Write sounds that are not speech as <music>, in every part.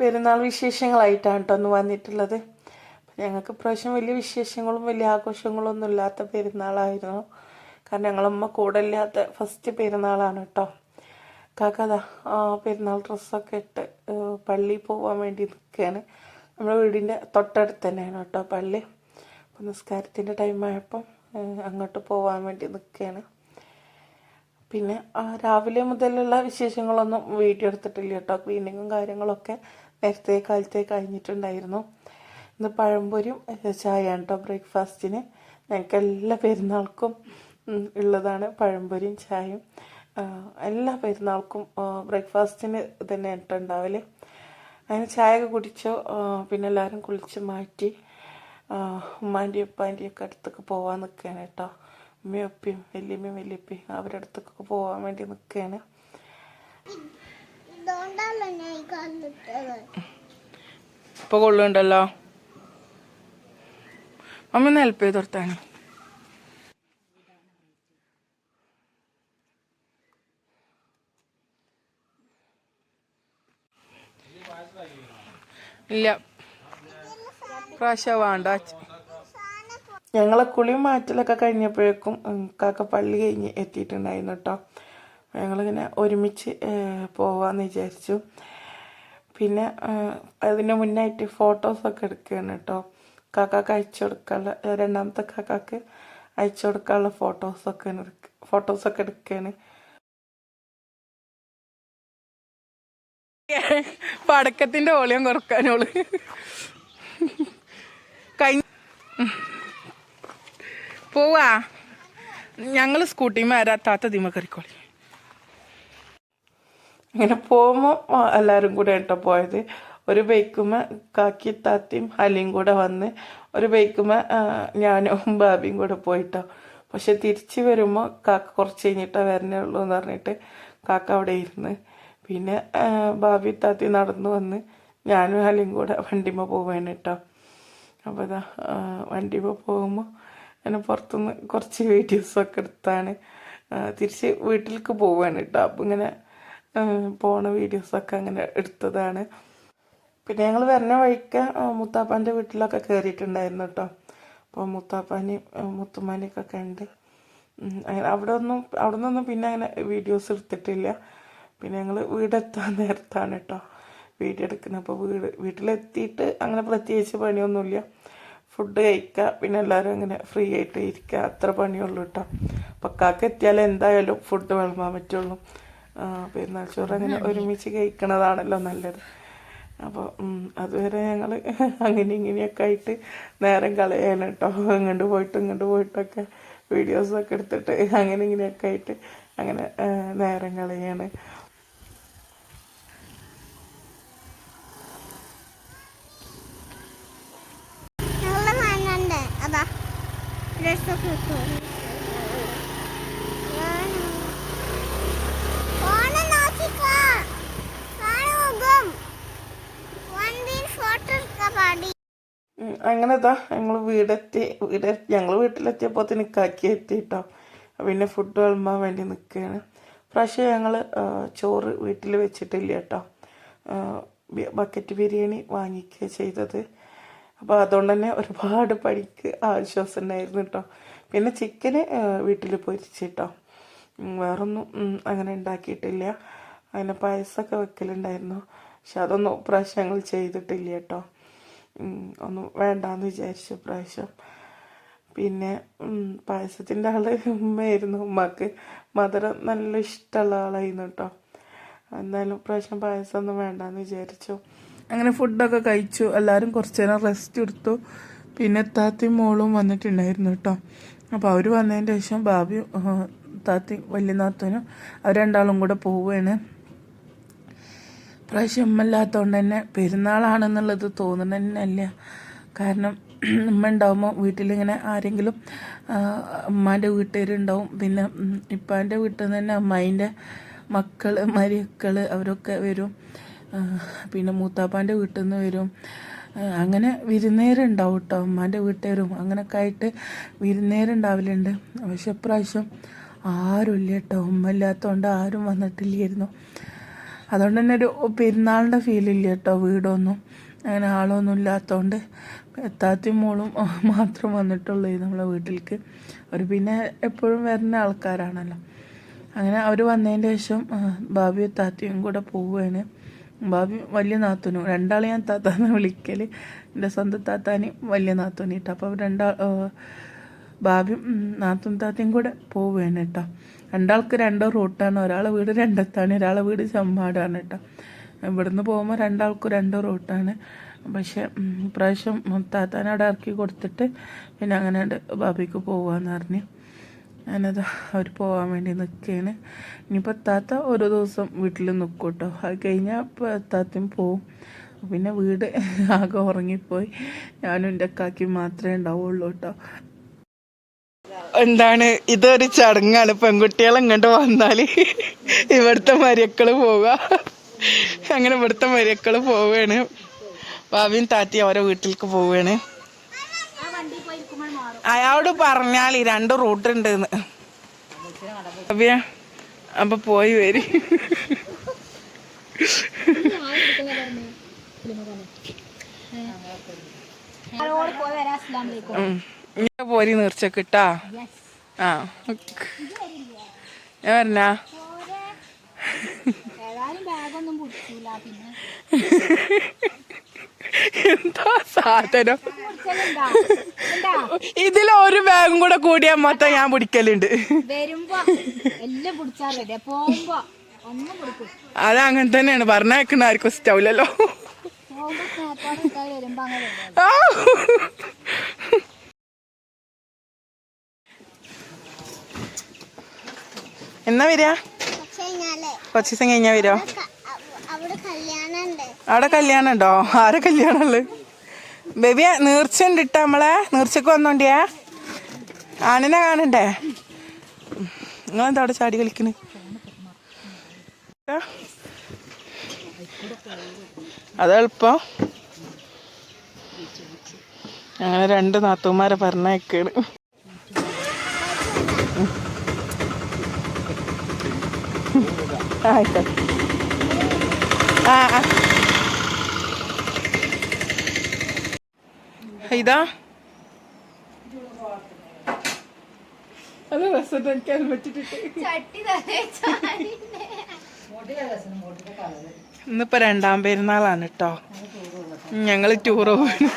പെരുന്നാൾ വിശേഷങ്ങളായിട്ടാണ് കേട്ടോ ഒന്ന് വന്നിട്ടുള്ളത്. ഞങ്ങൾക്ക് ഇപ്രാവശ്യം വലിയ വിശേഷങ്ങളും വലിയ ആഘോഷങ്ങളും ഒന്നും ഇല്ലാത്ത പെരുന്നാളായിരുന്നു. കാരണം ഞങ്ങളമ്മ കൂടെ ഇല്ലാത്ത ഫസ്റ്റ് പെരുന്നാളാണ് കേട്ടോ കാക്കതാ പെരുന്നാൾ ഡ്രസ്സൊക്കെ ഇട്ട് പള്ളിയിൽ പോകാൻ വേണ്ടി നിൽക്കുകയാണ് നമ്മുടെ വീടിന്റെ തൊട്ടടുത്ത് തന്നെയാണ് കേട്ടോ പള്ളി. അപ്പം നിസ്കാരത്തിന്റെ ടൈമായപ്പം അങ്ങോട്ട് പോകാൻ വേണ്ടി നിൽക്കുകയാണ് പിന്നെ രാവിലെ മുതലുള്ള വിശേഷങ്ങളൊന്നും വീഡിയോ എടുത്തിട്ടില്ല കേട്ടോ ക്ലീനിങ്ങും കാര്യങ്ങളൊക്കെ നേരത്തെ കാലത്തെ കഴിഞ്ഞിട്ടുണ്ടായിരുന്നു. ഇന്ന് പഴംപൊരിയും ചായയാണ് കേട്ടോ ബ്രേക്ക്ഫാസ്റ്റിന്. ഞങ്ങൾക്ക് എല്ലാ പെരുന്നാൾക്കും ഉള്ളതാണ് പഴംപൊരിയും ചായയും. എല്ലാ പെരുന്നാൾക്കും ബ്രേക്ക്ഫാസ്റ്റിന് തന്നെ കേട്ടോ ഉണ്ടാവൽ. അതിന് ചായ ഒക്കെ കുടിച്ചോ പിന്നെ എല്ലാവരും കുളിച്ച് മാറ്റി ഉമ്മാന്റെയും ഉപ്പാന്റെയും ഒക്കെ അടുത്തൊക്കെ പോകാൻ നിൽക്കുകയാണ് കേട്ടോ ഉമ്മയും ഉപ്പയും വലിയമ്മയും വല്യപ്പയും അവരുടെ അടുത്തൊക്കെ പോകാൻ വേണ്ടി നിൽക്കുകയാണ് ഇതുകൊണ്ടല്ലോ കൊള്ളുണ്ടല്ലോ. അമ്മ ഒന്ന് ഹെൽപ്പ് ചെയ്ത് കൊടുത്താണ് ഇല്ല. പ്രാവശ്യം വേണ്ട. ഞങ്ങളെ കുളിയും മാറ്റലൊക്കെ കഴിഞ്ഞപ്പോഴേക്കും കാക്ക പള്ളി കഴിഞ്ഞ് എത്തിയിട്ടുണ്ടായിരുന്നു കേട്ടോ ഞങ്ങളിങ്ങനെ ഒരുമിച്ച് പോവാമെന്ന് വിചാരിച്ചു. പിന്നെ അതിന് മുന്നായിട്ട് ഫോട്ടോസൊക്കെ എടുക്കുകയാണ് കേട്ടോ കാക്കാക്ക് അയച്ചു കൊടുക്കാനുള്ള രണ്ടാമത്തെ കാക്കാക്ക് അയച്ചു കൊടുക്കാനുള്ള ഫോട്ടോസൊക്കെ ഫോട്ടോസൊക്കെ എടുക്കുകയാണ് പടക്കത്തിന്റെ ഓളിയം കുറക്കാനോൾ കഴിഞ്ഞ പോവാ. ഞങ്ങൾ സ്കൂട്ടിമേ വരാത്താത്ത ദിമ കറിക്കോളി. അങ്ങനെ പോകുമ്പോൾ എല്ലാവരും കൂടെ കേട്ടോ പോയത്. ഒരു ബൈക്കുമ്മ കാക്കി താത്തിയും ഹലിയും കൂടെ വന്ന് ഒരു ബൈക്കുമ്മ ഞാനും ബാബിയും കൂടെ പോയിട്ടോ. പക്ഷെ തിരിച്ചു വരുമ്പോൾ കാക്ക കുറച്ച് കഴിഞ്ഞിട്ടാ വരണേ ഉള്ളൂ എന്ന് പറഞ്ഞിട്ട് കാക്ക അവിടെ ഇരുന്ന്. പിന്നെ ബാബി താത്തി നടന്നു വന്ന് ഞാനും ഹലിയും കൂടെ വണ്ടിമ്മ പോവാണ് കേട്ടോ. അപ്പോൾ ഇതാ വണ്ടിമ്മ പോകുമ്പോൾ എന്നെ പുറത്തുനിന്ന് കുറച്ച് വീഡിയോസൊക്കെ എടുത്താണ്. തിരിച്ച് വീട്ടിലേക്ക് പോവാണ് കേട്ടോ. അപ്പം ഇങ്ങനെ പോണ വീഡിയോസൊക്കെ അങ്ങനെ എടുത്തതാണ്. പിന്നെ ഞങ്ങൾ വരുന്ന വഴിക്ക് മുത്താപ്പാന്റെ വീട്ടിലൊക്കെ കയറിയിട്ടുണ്ടായിരുന്നു കേട്ടോ. അപ്പോൾ മുത്താപ്പാനെയും മുത്തുമ്മാനെയൊക്കെ കണ്ട് അങ്ങനെ അവിടെ ഒന്നും അവിടെ നിന്നൊന്നും പിന്നെ അങ്ങനെ വീഡിയോസ് എടുത്തിട്ടില്ല. പിന്നെ ഞങ്ങൾ വീടെത്താൻ നേരത്താണ് കേട്ടോ വീഡിയോ എടുക്കുന്നത്. അപ്പോൾ വീട് വീട്ടിലെത്തിയിട്ട് അങ്ങനെ പ്രത്യേകിച്ച് പണിയൊന്നുമില്ല. ഫുഡ് കഴിക്കുക പിന്നെ എല്ലാവരും അങ്ങനെ ഫ്രീ ആയിട്ട് ഇരിക്കുക അത്ര പണിയുള്ളൂ കേട്ടോ. പക്കാക്ക് എത്തിയാൽ എന്തായാലും ഫുഡ് വിളമ്പാൻ പറ്റുള്ളൂ. പെരുന്നാൾ ചോറ് അങ്ങനെ ഒരുമിച്ച് കഴിക്കണതാണല്ലോ നല്ലത്. അപ്പോൾ അതുവരെ ഞങ്ങൾ <laughs> അങ്ങനെ ഇങ്ങനെയൊക്കെ ആയിട്ട് നേരം കളയാണ് കേട്ടോ ഇങ്ങോട്ട് പോയിട്ട് ഇങ്ങോട്ട് പോയിട്ടൊക്കെ വീഡിയോസൊക്കെ എടുത്തിട്ട് <laughs> അങ്ങനെ ഇങ്ങനെയൊക്കെ ആയിട്ട് അങ്ങനെ നേരം കളയാണ്. അതാ. ഡ്രസ്സൊക്കെ അങ്ങനെ ഇതാ ഞങ്ങൾ വീടെത്തി വീട് ഞങ്ങൾ വീട്ടിലെത്തിയപ്പോൾ കാക്കി എത്തി കേട്ടോ പിന്നെ ഫുഡ് വിളമ്പാൻ വേണ്ടി നിൽക്കുകയാണ് പ്രാവശ്യം ഞങ്ങൾ ചോറ് വീട്ടിൽ വെച്ചിട്ടില്ല കേട്ടോ ബക്കറ്റ് ബിരിയാണി വാങ്ങിക്കുക ചെയ്തത്. അപ്പോൾ അതുകൊണ്ട് തന്നെ ഒരുപാട് പണിക്ക് ആശ്വാസം ഉണ്ടായിരുന്നു കേട്ടോ പിന്നെ ചിക്കന് വീട്ടിൽ പൊരിച്ച് കേട്ടോ വേറൊന്നും അങ്ങനെ ഉണ്ടാക്കിയിട്ടില്ല. അങ്ങനെ പായസമൊക്കെ വെക്കലുണ്ടായിരുന്നു. പക്ഷെ അതൊന്നും പ്രാവശ്യം ഞങ്ങൾ ചെയ്തിട്ടില്ല കേട്ടോ ഒന്നും വേണ്ടാന്ന് വിചാരിച്ചു പ്രാവശ്യം പിന്നെ പായസത്തിന്റെ ആൾ ഉമ്മയായിരുന്നു. ഉമ്മക്ക് മധുരം നല്ല ഇഷ്ടമുള്ള ആളായിരുന്നു കേട്ടോ. എന്തായാലും പ്രാവശ്യം പായസം ഒന്നും വേണ്ടാന്ന് വിചാരിച്ചു. അങ്ങനെ ഫുഡൊക്കെ കഴിച്ചു. എല്ലാവരും കുറച്ച് നേരം റെസ്റ്റ് എടുത്തു. പിന്നെ താത്തി മോളും വന്നിട്ടുണ്ടായിരുന്നു കേട്ടോ. അപ്പോൾ അവർ വന്നതിന് ശേഷം ബാബിയും താത്തി വലിയ നാത്തനും അവർ രണ്ടാളും കൂടെ പോവുകയാണ്. പ്രാവശ്യം ഉമ്മല്ലാത്തതുകൊണ്ട് തന്നെ പെരുന്നാളാണെന്നുള്ളത് തോന്നുന്നത് തന്നെ അല്ല കാരണം ഉമ്മ ഉണ്ടാവുമ്പോൾ വീട്ടിലിങ്ങനെ ആരെങ്കിലും അമ്മാന്റെ വീട്ടുകാരുണ്ടാവും. പിന്നെ ഇപ്പാന്റെ വീട്ടിൽ നിന്ന് തന്നെ അമ്മായിന്റെ മക്കൾ മരിയക്കൾ അവരൊക്കെ വരും. പിന്നെ മൂത്താപ്പാന്റെ വീട്ടിൽ നിന്ന് വരും അങ്ങനെ വിരുന്നേരുണ്ടാവും കേട്ടോ അമ്മാന്റെ വീട്ടുകാരും അങ്ങനെയൊക്കെ ആയിട്ട് വിരുന്നേരുണ്ടാവലുണ്ട്. പക്ഷെ ഇപ്രാവശ്യം ആരും ഇല്ല കേട്ടോ. ഉമ്മ ഇല്ലാത്തതുകൊണ്ട് ആരും വന്നിട്ടില്ലായിരുന്നു. അതുകൊണ്ട് തന്നെ ഒരു പെരുന്നാളിന്റെ ഫീലില്ല കേട്ടോ വീടൊന്നും. അങ്ങനെ ആളൊന്നും ഇല്ലാത്തതുകൊണ്ട് എത്താത്തിയും മോളും <laughs> മാത്രം വന്നിട്ടുള്ളൂ നമ്മളെ വീട്ടിലേക്ക് അവർ പിന്നെ എപ്പോഴും വരുന്ന ആൾക്കാരാണല്ലോ. അങ്ങനെ അവർ വന്നതിന്റെ ശേഷം ബാബിയും താത്തയും കൂടെ പോവുകയാണ്. ബാബി വലിയ നാത്തൂനും രണ്ടാളെ ഞാൻ താത്താന്ന് വിളിക്കൽ എന്റെ സ്വന്തം താത്താനും വലിയ നാത്തൂനിട്ട് അപ്പോൾ രണ്ടാൾ ഉം, നാത്തും താത്തയും കൂടെ പോവുകയാണ് കേട്ടോ. രണ്ടാൾക്ക് രണ്ടോ റൂട്ടാണ്. ഒരാളെ വീട് രണ്ടത്താണ് ഒരാളെ വീട് ചമ്മാടാണ് കേട്ടോ. ഇവിടുന്ന് പോകുമ്പോൾ രണ്ടാൾക്കും രണ്ടോ റൂട്ടാണ്. പക്ഷെ ഇപ്രാവശ്യം താത്താനെ അവിടെ ഇറക്കി കൊടുത്തിട്ട് പിന്നെ അങ്ങനെ ബാബിക്ക് പോവാന്ന് പറഞ്ഞു. ഞാനത് അവർ പോകാൻ വേണ്ടി നിൽക്കുകയാണ് ഇനിയിപ്പോൾ താത്ത ഓരോ ദിവസം വീട്ടിൽ നിൽക്കും കേട്ടോ. അത് കഴിഞ്ഞാൽ താത്തയും പോവും. പിന്നെ വീട് <laughs> ആകെ ഉറങ്ങിപ്പോയി. ഞാനും എന്റെ അക്കാക്കി മാത്രമേ ഉണ്ടാവുള്ളൂ കേട്ടോ. എന്താണ് ഇതൊരു ചടങ്ങാണ്. പെൺകുട്ടികൾ ഇങ്ങോട്ട് വന്നാൽ ഇവിടുത്തെ മരിയക്കൾ പോവുക. അങ്ങനെ ഇവിടുത്തെ മരിയക്കൾ പോവുകയാണ്. ഭാവിയും താത്തി അവരെ വീട്ടിലേക്ക് പോവുകയാണ്. അയാളോട് പറഞ്ഞാൽ ഈ രണ്ട് റൂട്ട് ഉണ്ട് അപ്പൊ പോയി വരി. ഉം. ഇങ്ങനെ പോരി നീർച്ചക്ക് ഇട്ടാ ആ ഞാൻ പറഞ്ഞാ? എന്താ സാധനം? ഇതിലൊരു ഇതിൽ ഒരു ബാഗും കൂടെ കൂടിയാ മൊത്തം ഞാൻ പിടിക്കലുണ്ട്. അത് അങ്ങനെ തന്നെയാണ്. പറഞ്ഞേക്കുന്ന ആർക്കും ഇഷ്ടാവില്ലല്ലോ പോകുമ്പോ സ്നേഹത്തോടെ ഇട്ടാൽ വരുമ്പോ അങ്ങനെ ready ആ. എന്നാ വരിക? കുറച്ച് ദിവസം കഴിഞ്ഞാ വരുമോ അവിടെ കല്യാണം ഉണ്ടോ അവിടെ കല്യാണം ആരെ കല്യാണമുള്ളത് ബേബിയ നീർച്ച ഉണ്ട് ഇട്ട നമ്മളെ. നീർച്ചക്ക് വന്നോണ്ടിയാ. ആനനെ കാണണ്ടേ? നിങ്ങളെന്താ അവിടെ ചാടി കളിക്കണ്? അതെളുപ്പം അങ്ങനെ രണ്ട് നാത്തൂമാരെ പറഞ്ഞേക്കാണ് ആയിക്കോട്ടെ. ആ ആ. ഇതാ. അത് രസം എനിക്ക് ഇന്നിപ്പോ രണ്ടാം പെരുന്നാളാണ് കേട്ടോ ഞങ്ങൾ ടൂർ പോവാണ്.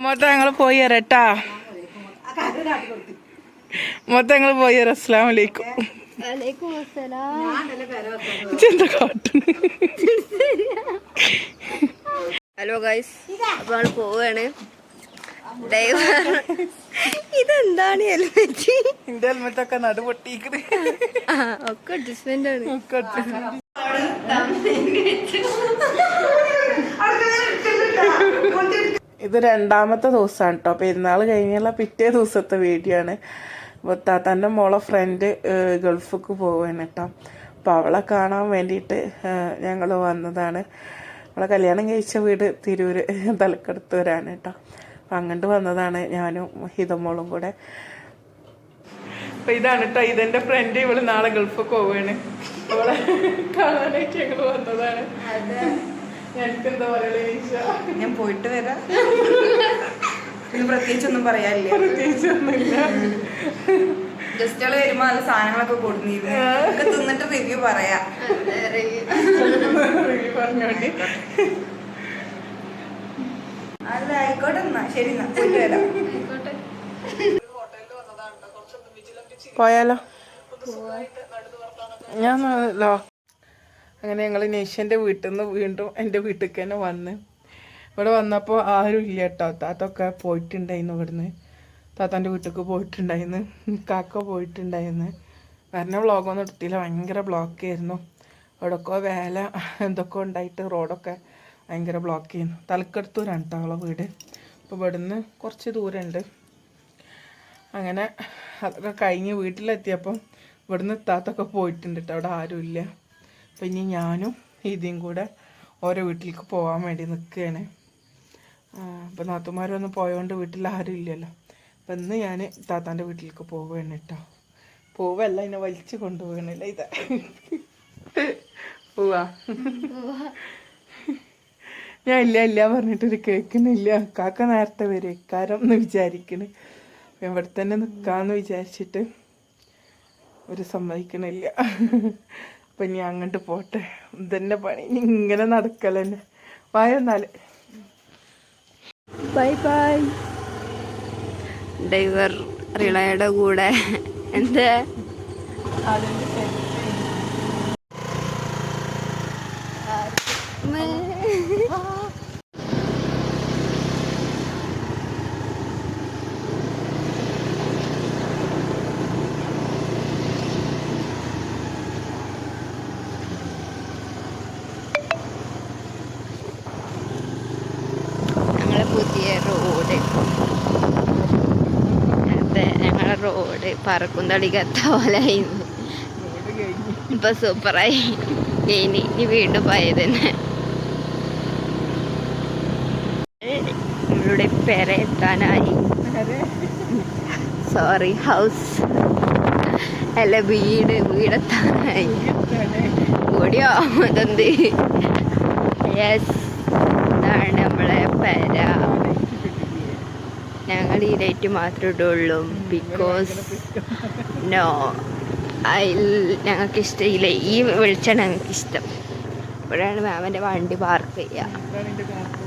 മൊത്തം ഞങ്ങൾ പോയി തരട്ടാ മൊത്തം ഞങ്ങൾ പോയി അസ്സാം അസ്സലാം വലൈക്കും എന്താ കാട്ടുന്നു? ഹലോ ഗൈസ് അപ്പൊ നമ്മൾ പോവാണ്. ഡ്രൈവർ ഇതെന്താണ് ഹെൽമെറ്റ് എന്റെ ഹെൽമെറ്റ് ഒക്കെ നടു പൊട്ടിക്കണ് ഒക്കെ അഡ്ജസ്റ്റ്മെന്റ് ആണ്. ഇത് രണ്ടാമത്തെ ദിവസമാണ് കേട്ടോ പെരുന്നാൾ കഴിഞ്ഞുള്ള പിറ്റേ ദിവസത്തെ വീഡിയോ ആണ്. താത്താന്റെ മോളെ ഫ്രണ്ട് ഗൾഫിക്ക് പോവുകയാണ് കേട്ടോ അപ്പോൾ അവളെ കാണാൻ വേണ്ടിയിട്ട് ഞങ്ങൾ വന്നതാണ്. അവളെ കല്യാണം കഴിച്ച വീട് തിരൂര് തലക്കെടുത്തൂരാണ് കേട്ടോ അപ്പം അങ്ങോട്ട് വന്നതാണ് ഞാനും ഹിതമോളും കൂടെ. അപ്പോൾ ഇതാണ് കേട്ടോ ഇതെന്റെ ഫ്രണ്ട് ഇവൾ നാളെ ഗൾഫിൽ പോവുകയാണ് അവളെ കാണാനായിട്ട് ഞങ്ങൾ വന്നതാണ്. എനിക്ക് എന്താ പറയുക ഞാൻ പോയിട്ട് വരാം. ഇന്ന് പ്രത്യേകിച്ചൊന്നും പറയാനില്ല? പ്രത്യേകിച്ചൊന്നുമില്ല. ഗസ്റ്റുകൾ വരുമ്പോ നല്ല സാധനങ്ങളൊക്കെ കൊടുന്നിരുന്നു ഒക്കെ തിന്നിട്ട് റിവ്യൂ പറയാ. റിവ്യൂ പറഞ്ഞോണ്ട്. അല്ല ആയിക്കോട്ടെ എന്നാ. ശരി എന്നാ. വരാം പോയാലോ? ഞാൻ ലോ. അങ്ങനെ ഞങ്ങൾ നേഷ്യന്റെ വീട്ടിൽ നിന്ന് വീണ്ടും എന്റെ വീട്ടിലേക്ക് തന്നെ വന്ന് ഇവിടെ വന്നപ്പോൾ ആരും ഇല്ല കേട്ടോ. താത്തൊക്കെ പോയിട്ടുണ്ടായിരുന്നു ഇവിടുന്ന്. താത്താന്റെ വീട്ടിലേക്ക് പോയിട്ടുണ്ടായിരുന്നു. കാക്ക പോയിട്ടുണ്ടായിരുന്നു. വരണ വ്ളോഗൊന്നും എടുത്തില്ല. ഭയങ്കര ബ്ലോക്കായിരുന്നു അവിടെയൊക്കെ വേല എന്തൊക്കെ ഉണ്ടായിട്ട് റോഡൊക്കെ ഭയങ്കര ബ്ലോക്ക് ചെയ്യുന്നു തലക്കെടുത്തൂരാണ് കേട്ടോ അവളെ വീട്. അപ്പോൾ ഇവിടുന്ന് കുറച്ച് ദൂരമുണ്ട്. അങ്ങനെ അതൊക്കെ കഴിഞ്ഞ് വീട്ടിലെത്തിയപ്പം ഇവിടുന്ന് താത്തൊക്കെ പോയിട്ടുണ്ട് കേട്ടോ. അവിടെ ആരുമില്ല അപ്പം ഇനി ഞാനും ഇതിയും കൂടെ ഓരോ വീട്ടിലേക്ക് പോകാൻ വേണ്ടി നിൽക്കുകയാണ് അപ്പം നാത്തുമാരൊന്നും പോയതുകൊണ്ട് വീട്ടിൽ ആരും ഇല്ലല്ലോ. അപ്പം ഇന്ന് ഞാൻ താത്താന്റെ വീട്ടിലേക്ക് പോവുകയാണ് കേട്ടോ പോവല്ല എന്നെ വലിച്ചു കൊണ്ടുപോകണില്ല ഇതാ. പോവാ. ഞാൻ ഇല്ല ഇല്ല പറഞ്ഞിട്ടൊരു കേൾക്കുന്നില്ല. കാക്ക നേരത്തെ വരും. എന്ന് വിചാരിക്കണ്. ഇവിടെ തന്നെ നിൽക്കാമെന്ന് വിചാരിച്ചിട്ട് ഒരു സമ്മതിക്കണില്ല. അപ്പൊ ഞാൻ അങ്ങോട്ട് പോട്ടെ. ഇതന്നെ പണി. ഇങ്ങനെ നടക്കലെന്നെ. വായൊന്നാൽ ബൈ ബൈ ഡൈവർ റിളയുടെ കൂടെ. എന്താ പുതിയ റോഡ് അതെ ഞങ്ങളെ റോഡ് പറക്കുന്തളികത്ത പോലെ ആയിരുന്നു ഇപ്പൊ സൂപ്പറായി ഇനി ഇനി വീണ്ടും പോയത് തന്നെ. നമ്മളുടെ പെര എത്താനായി. സോറി ഹൗസ് അല്ല വീട് വീടെത്താനായി ഓടിയോ അതെന്ത്? യെസ് ഇതാണ് നമ്മളെ പെര. ഞങ്ങൾ ഈ ലൈറ്റ് മാത്രമേ ഇടുള്ളൂ. ബിക്കോസ് നോ ഐ ഞങ്ങൾക്ക് ഇഷ്ടമില്ല ഈ വെളിച്ചമാണ് ഞങ്ങൾക്ക് ഇഷ്ടം ഇവിടെയാണ് മാമന്റെ വണ്ടി പാർക്ക് ചെയ്യുക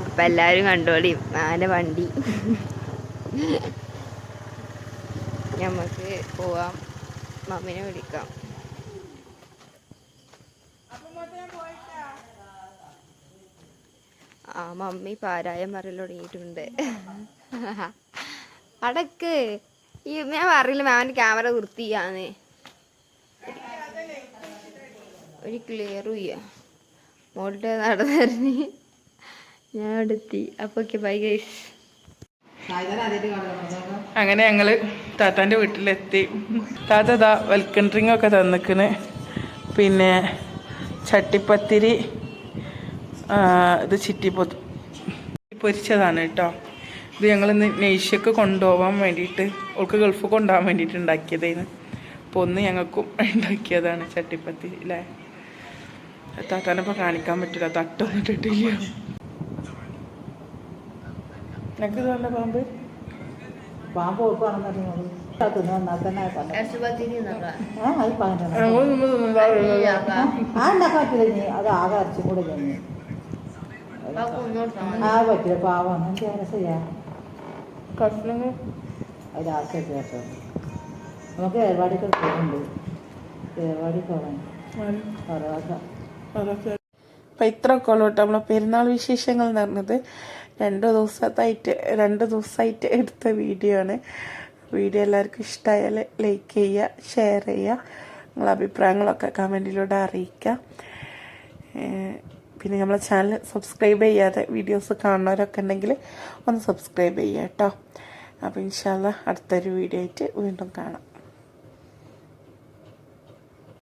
അപ്പം എല്ലാവരും കണ്ടോളി മാമന്റെ വണ്ടി. നമുക്ക് പോവാം. മമ്മിനെ വിളിക്കാം. ആ മമ്മി പാരായം പറയൽ തുടങ്ങിയിട്ടുണ്ട്. <laughs> അടക്ക്. ഈ ഞാൻ പറയില്ല മാമിന്റെ ക്യാമറ വൃത്തിയാന്ന്. ഒരു ഇല്ല മോളുടെ നടന്നിരുന്ന് ഞാൻ അപ്പോൾ ഓക്കെ ബൈ ഗൈസ് അങ്ങനെ ഞങ്ങൾ താത്താന്റെ വീട്ടിലെത്തി. താത്ത ഇതാ വെൽക്കം ഡ്രിങ്ക് ഒക്കെ തന്നിക്കണ്. പിന്നെ ചട്ടിപ്പത്തിരി ഇത് ചിറ്റി പൊരിച്ചതാണ് കേട്ടോ. ഇത് ഞങ്ങൾ ഇന്ന് നെയ്ഷക്ക് കൊണ്ടുപോകാൻ വേണ്ടിയിട്ട് അവൾക്ക് ഗൾഫ് കൊണ്ടുപോകാൻ വേണ്ടിയിട്ട് ഉണ്ടാക്കിയതായിരുന്നു അപ്പോൾ ഒന്ന് ഞങ്ങൾക്കും <laughs> ഉണ്ടാക്കിയതാണ് ചട്ടിപ്പത്തി അല്ലേ താത്താനിപ്പോൾ കാണിക്കാൻ പറ്റില്ല തട്ടൊന്നും ഇട്ടിട്ടില്ല നിനക്ക് ഇതല്ല പാമ്പ്? പാമ്പ് അത് ആ പറ്റില്ല ഇനി? അത് ആകെ അരച്ചും കൂടെ ആ പറ്റില്ല പാവം എനിക്ക് അങ്ങനെ ചെയ്യാം. കഷ്ണങ്ങൾ? അത് ലാസ്റ്റ് കേട്ടോ. നമുക്ക് ഏർവാടിക്ക് പോകുന്നുണ്ട് ഏർവാടി പോകാൻ അപ്പം ഇത്രയൊക്കെ ഉള്ളൂ കേട്ടോ. നമ്മളെ പെരുന്നാൾ വിശേഷങ്ങൾ എന്ന് പറഞ്ഞത്. രണ്ട് ദിവസത്തായിട്ട് രണ്ട് ദിവസമായിട്ട് എടുത്ത വീഡിയോ ആണ്. വീഡിയോ എല്ലാവർക്കും ഇഷ്ടമായാൽ ലൈക്ക് ചെയ്യുക ഷെയർ ചെയ്യുക. നിങ്ങളെ അഭിപ്രായങ്ങളൊക്കെ കമന്റിലൂടെ അറിയിക്കുക. പിന്നെ നമ്മളെ ചാനൽ സബ്സ്ക്രൈബ് ചെയ്യാതെ വീഡിയോസ് കാണുന്നവരൊക്കെ ഉണ്ടെങ്കിൽ ഒന്ന് സബ്സ്ക്രൈബ് ചെയ്യാം കേട്ടോ അപ്പോൾ ഇൻഷാല്ല അടുത്തൊരു വീഡിയോ ആയിട്ട് വീണ്ടും കാണാം.